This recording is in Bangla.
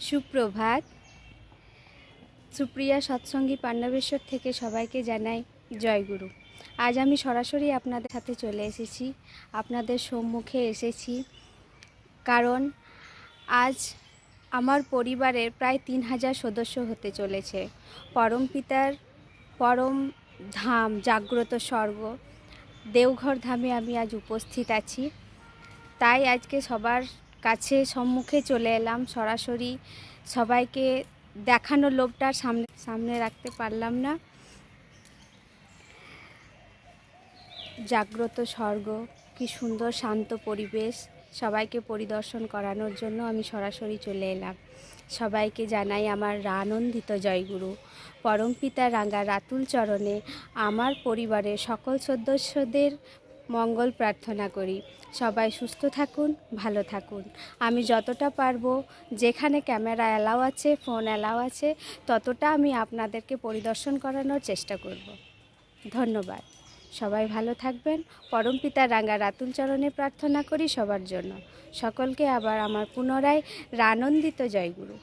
সুপ্রভাত। সুপ্রিয়া সৎসঙ্গী পাণ্ডবেশ্বর থেকে সবাইকে জানাই জয়গুরু আজ আমি সরাসরি আপনাদের সাথে চলে এসেছি। আপনাদের সম্মুখে এসেছি। কারণ আজ আমার পরিবারের প্রায় তিন হাজার সদস্য হতে চলেছে। পরম পিতার পরম ধাম, জাগ্রত স্বর্গ, দেওঘর ধামে আমি আজ উপস্থিত আছি। তাই আজকে সবার কাছে সম্মুখে চলে এলাম সরাসরি। সবাইকে দেখানোর লোভটা সামনে সামনে রাখতে পারলাম না। জাগ্রত স্বর্গ, কি সুন্দর শান্ত পরিবেশ, সবাইকে পরিদর্শন করানোর জন্য আমি সরাসরি চলে এলাম। সবাইকে জানাই আমার আনন্দিত জয়গুরু। পরমপিতা রাঙ্গা রাতুল চরণে আমার পরিবারের সকল সদস্যদের মঙ্গল প্রার্থনা করি। সবাই সুস্থ থাকুন, ভালো থাকুন। আমি যতটা পারব, যেখানে ক্যামেরা অ্যালাও আছে, ফোন অ্যালাও আছে, ততটা আমি আপনাদেরকে পরিদর্শন করানোর চেষ্টা করব। ধন্যবাদ। সবাই ভালো থাকবেন। পরমপিতা রাঙ্গা রাতুল চরণে প্রার্থনা করি সবার জন্য। সকলকে আবার আমার পুনরায় রানন্দিত জয়গুরু।